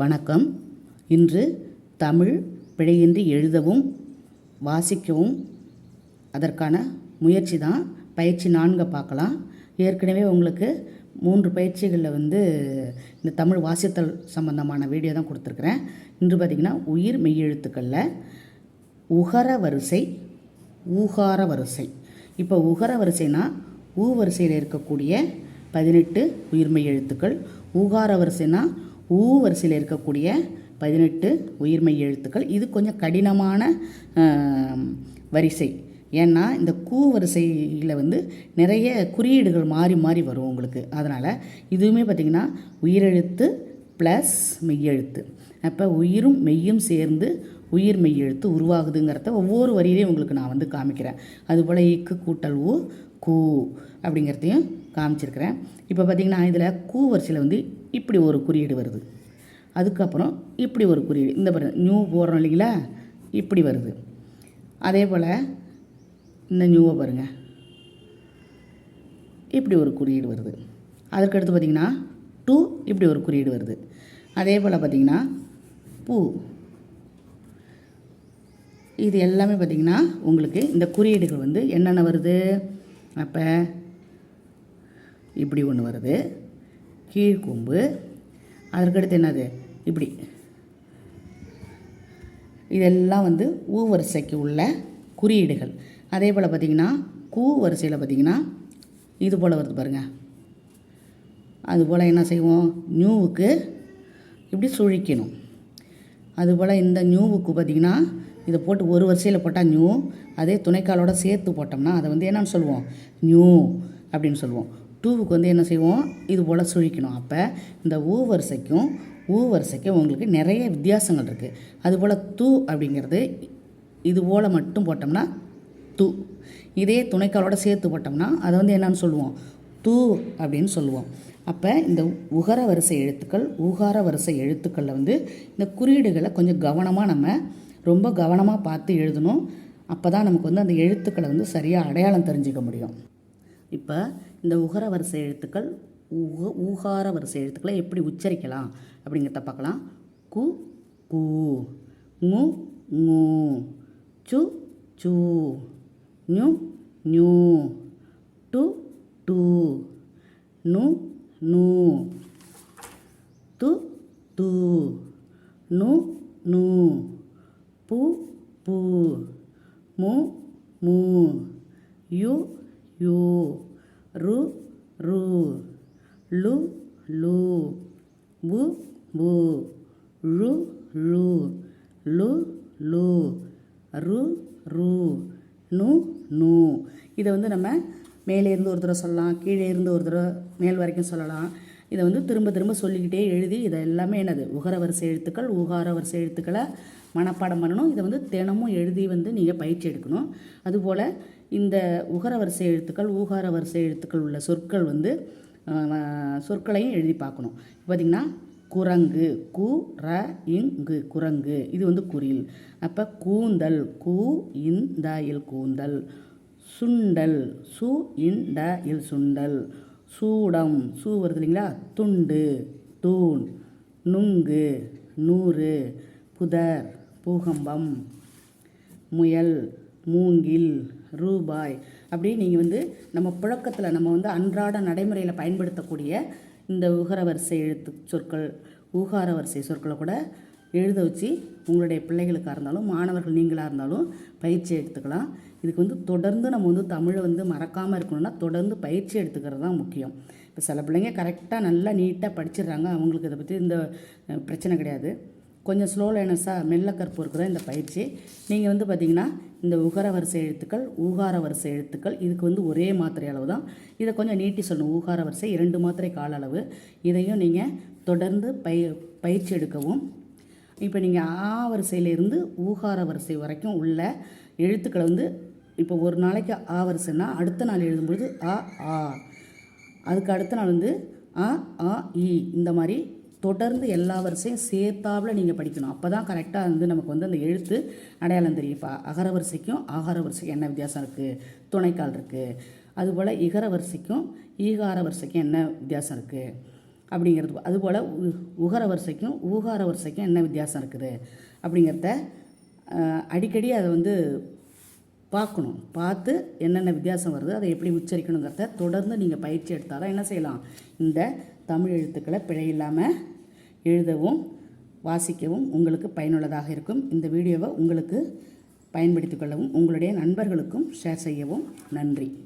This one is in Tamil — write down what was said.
வணக்கம். இன்று தமிழ் பிழையின்றி எழுதவும் வாசிக்கவும் அதற்கான முயற்சி தான் பயிற்சி நான்கை பார்க்கலாம். ஏற்கனவே உங்களுக்கு மூன்று பயிற்சிகளில் வந்து இந்த தமிழ் வாசித்தல் சம்பந்தமான வீடியோ தான் கொடுத்துருக்குறேன். இன்று பார்த்திங்கன்னா உயிர் மெய்யெழுத்துக்களில் உகர வரிசை ஊகார வரிசை. இப்போ உகர வரிசைனா ஊ வரிசையில் இருக்கக்கூடிய பதினெட்டு உயிர்மெய் எழுத்துக்கள் ஊகார வரிசைனா ஊ வரிசையில் இருக்கக்கூடிய பதினெட்டு உயிர்மை எழுத்துக்கள். இது கொஞ்சம் கடினமான வரிசை. ஏன்னா இந்த கூ வரிசையில் வந்து நிறைய குறியீடுகள் மாறி மாறி வரும் உங்களுக்கு. அதனால் இதுவுமே பார்த்திங்கன்னா உயிரெழுத்து ப்ளஸ் மெய்யெழுத்து. அப்போ உயிரும் மெய்யும் சேர்ந்து உயிர் மெய்யெழுத்து உருவாகுதுங்கிறத ஒவ்வொரு வரியிலையும் உங்களுக்கு நான் வந்து காமிக்கிறேன். அதுபோல் இக்கு கூட்டல் ஊ கூ அப்படிங்கிறதையும் காமிச்சிருக்கிறேன். இப்போ பார்த்திங்கன்னா இதில் கூ வரிசையில் வந்து இப்படி ஒரு குறியீடு வருது. அதுக்கப்புறம் இப்படி ஒரு குறியீடு. இந்த பாருங்க நியூ போடுறோம் இல்லைங்களா? இப்படி வருது. அதே போல் இந்த நியூவை பாருங்கள் இப்படி ஒரு குறியீடு வருது. அதற்கடுத்து பார்த்திங்கன்னா டூ இப்படி ஒரு குறியீடு வருது. அதே போல் பார்த்திங்கன்னா பூ. இது எல்லாமே பார்த்திங்கன்னா உங்களுக்கு இந்த குறியீடுகள் வந்து என்னென்ன வருது? அப்போ இப்படி ஒன்று வருது. கீழ்கொம்பு. அதற்கடுத்து என்னது? இப்படி. இதெல்லாம் வந்து ஊ வரிசைக்கு உள்ள குறியீடுகள். அதே போல் பார்த்திங்கன்னா கூ வரிசையில் பார்த்திங்கன்னா இது போல் வருது பாருங்கள் அதுபோல் என்ன செய்வோம்? நியூவுக்கு இப்படி சுழிக்கணும். அதுபோல் இந்த நியூவுக்கு பார்த்திங்கன்னா இதை போட்டு ஒரு வரிசையில் போட்டால் நியூ அதே துணைக்காலோட சேர்த்து போட்டோம்னா அதை வந்து என்னன்னு சொல்லுவோம்? நியூ அப்படின்னு சொல்லுவோம். டூவுக்கு வந்து என்ன செய்வோம்? இது போல் சுழிக்கணும். அப்போ இந்த ஊ வரிசைக்கும் ஊ வரிசைக்கும் உங்களுக்கு நிறைய வித்தியாசங்கள் இருக்குது அதுபோல் தூ அப்படிங்கிறது இது போல் மட்டும் போட்டோம்னா தூ. இதே துணைக்காலோட சேர்த்து போட்டோம்னா அதை வந்து என்னன்னு சொல்லுவோம்? தூ அப்படின்னு சொல்லுவோம். அப்போ இந்த உகர வரிசை எழுத்துக்கள் ஊகார வரிசை எழுத்துக்களில் வந்து இந்த குறியீடுகளை கொஞ்சம் கவனமாக நம்ம ரொம்ப கவனமாக பார்த்து எழுதணும். அப்போ தான் நமக்கு வந்து அந்த எழுத்துக்களை வந்து சரியாக அடையாளம் தெரிஞ்சுக்க முடியும். இப்போ இந்த உகர வரிசை எழுத்துக்கள் ஊக ஊகார வரிசை எழுத்துக்களை எப்படி உச்சரிக்கலாம் அப்படிங்கிறத பார்க்கலாம். கு கூ மு ngூ சு சு ஞு ஞூ டு டு நு நூ து து நு நு பு பு மு மு யு யூ. ரு ரு லு லு பு பு ரு ரு லு லு ரு ரு நு நு. இதை வந்து நம்ம மேலே இருந்து ஒரு தடவை சொல்லலாம் கீழே இருந்து ஒரு தடவை மேல் வரைக்கும் சொல்லலாம். இதை வந்து திரும்ப திரும்ப சொல்லிக்கிட்டே எழுதி இதை எல்லாமே என்னது? உகர வரிசை எழுத்துக்கள் ஊகார வரிசை எழுத்துக்களை மனப்பாடம் பண்ணணும். இதை வந்து தினமும் எழுதி வந்து நீங்கள் பயிற்சி எடுக்கணும். அதுபோல் இந்த உகர வரிசை எழுத்துக்கள் ஊகார வரிசை எழுத்துக்கள் உள்ள சொற்கள் வந்து சொற்களையும் எழுதி பார்க்கணும். பார்த்திங்கன்னா குரங்கு கு ர இங்கு குரங்கு. இது வந்து குரில் அப்போ கூந்தல் கூ இந்த இல் கூந்தல். சுண்டல் சு இன் ட இல் சுண்டல். சூடம். சூ வருது இல்லைங்களா? துண்டு தூண் நுங்கு நூறு புதர் பூகம்பம் முயல் மூங்கில் ரூபாய். அப்படி நீங்கள் வந்து நம்ம புழக்கத்தில் நம்ம வந்து அன்றாட நடைமுறையில் பயன்படுத்தக்கூடிய இந்த உகர வரிசை எழுத்து சொற்கள் ஊகார வரிசை சொற்களை கூட எழுத வச்சு உங்களுடைய பிள்ளைகளுக்காக இருந்தாலும் மாணவர்கள் நீங்களாக இருந்தாலும் பயிற்சி எடுத்துக்கலாம். இதுக்கு வந்து தொடர்ந்து நம்ம வந்து தமிழை வந்து மறக்காமல் இருக்கணும்னா தொடர்ந்து பயிற்சி எடுத்துக்கிறது தான் முக்கியம். இப்போ சில பிள்ளைங்க கரெக்டாக நல்லா நீட்டாக படிச்சிடுறாங்க. அவங்களுக்கு இதை பற்றி இந்த பிரச்சனை கிடையாது. கொஞ்சம் ஸ்லோ லைனஸாக மெல்ல கற்போருக்கு தான் இந்த பயிற்சி. நீங்கள் வந்து பார்த்திங்கன்னா இந்த உகர வரிசை எழுத்துக்கள் ஊகார வரிசை எழுத்துக்கள் இதுக்கு வந்து ஒரே மாத்திரை அளவு தான். இதை கொஞ்சம் நீட்டி சொல்லணும். ஊகார வரிசை இரண்டு மாத்திரை கால அளவு. இதையும் நீங்கள் தொடர்ந்து பய பயிற்சி எடுக்கவும். இப்போ நீங்கள் ஆ வரிசையிலேருந்து ஊகார வரிசை வரைக்கும் உள்ள எழுத்துக்களை வந்து இப்போ ஒரு நாளைக்கு ஆ வரிசைன்னா அடுத்த நாள் எழுதும்பொழுது ஆ ஆ. அதுக்கு அடுத்த நாள் வந்து அ ஆ இ. இந்த மாதிரி தொடர்ந்து எல்லா வரிசையும் சேர்த்தாவில் நீங்கள் படிக்கணும். அப்போ தான் கரெக்டாக வந்து நமக்கு வந்து அந்த எழுத்து அடையாளம் தெரியும். இப்போ அகர வரிசைக்கும் ஆகார வரிசைக்கும் என்ன வித்தியாசம் இருக்குது துணைக்கால் இருக்குது அதுபோல் இகர வரிசைக்கும் ஈகார வரிசைக்கும் என்ன வித்தியாசம் இருக்குது அப்படிங்கிறது. அதுபோல் உ- உகர வரிசைக்கும் ஊகார வரிசைக்கும் என்ன வித்தியாசம் இருக்குது? அப்படிங்கிறத அடிக்கடி அதை வந்து பார்க்கணும். பார்த்து என்னென்ன வித்தியாசம் வருது அதை எப்படி உச்சரிக்கணுங்கிறத தொடர்ந்து நீங்கள் பயிற்சி எடுத்தால் தான் என்ன செய்யலாம்? இந்த தமிழ் எழுத்துக்களை பிழை இல்லாமல் எழுதவும் வாசிக்கவும் உங்களுக்கு பயனுள்ளதாக இருக்கும். இந்த வீடியோவை உங்களுக்கு பயன்படுத்திக் கொள்ளவும் உங்களுடைய நண்பர்களுக்கும் ஷேர் செய்யவும் நன்றி.